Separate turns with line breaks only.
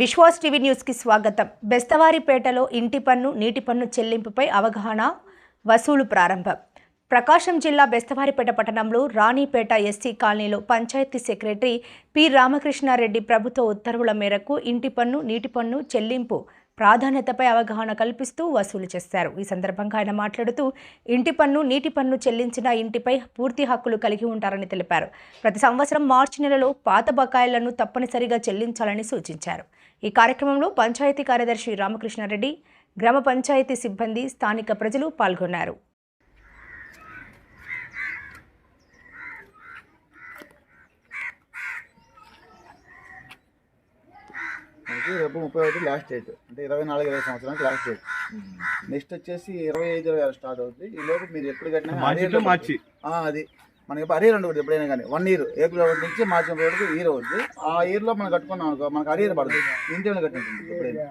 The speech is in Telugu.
విశ్వాస్ టీవీ న్యూస్కి స్వాగతం. బెస్తవారిపేటలో ఇంటి పన్ను నీటి పన్ను చెల్లింపుపై అవగాహన వసూలు ప్రారంభం. ప్రకాశం జిల్లా బెస్తవారిపేట పట్టణంలో రాణిపేట ఎస్సీ కాలనీలో పంచాయతీ సెక్రటరీ పి రామకృష్ణారెడ్డి ప్రభుత్వ ఉత్తర్వుల మేరకు ఇంటి పన్ను నీటి పన్ను చెల్లింపు ప్రాధాన్యతపై అవగాహన కల్పిస్తూ వసూలు చేశారు. ఈ సందర్భంగా ఆయన మాట్లాడుతూ ఇంటి పన్ను నీటి పన్ను చెల్లించిన ఇంటిపై పూర్తి హక్కులు కలిగి ఉంటారని తెలిపారు. ప్రతి సంవత్సరం మార్చి నెలలో పాత బకాయిలను తప్పనిసరిగా చెల్లించాలని సూచించారు. ఈ కార్యక్రమంలో పంచాయతీ కార్యదర్శి రామకృష్ణారెడ్డి గ్రామ పంచాయతీ సిబ్బంది స్థానిక ప్రజలు పాల్గొన్నారు.
మనకి రేపు ముప్పై ఒకటి లాస్ట్ డేట్ అంటే ఇరవై నాలుగు ఇరవై సంవత్సరానికి లాస్ట్ డేట్ నెక్స్ట్ వచ్చేసి ఇరవై ఐదు ఇరవై ఆరు స్టార్ట్ అవుతుంది ఈ లోపు మీరు ఎప్పుడు కట్టినా
మార్చి.
అది. మనకి అరియర్ ఉండదు ఎప్పుడైనా కానీ. వన్ ఇయర్ ఏప్రిల్ ఒకటి నుంచి మార్చి ముప్పై వరకు ఇయర్ అవుతుంది ఆ ఇయర్లో మనం కట్టుకున్నాం అనుకో మనకు అరియర్ పడుతుంది ఇంటి కట్టినట్టుంది ఎప్పుడైనా?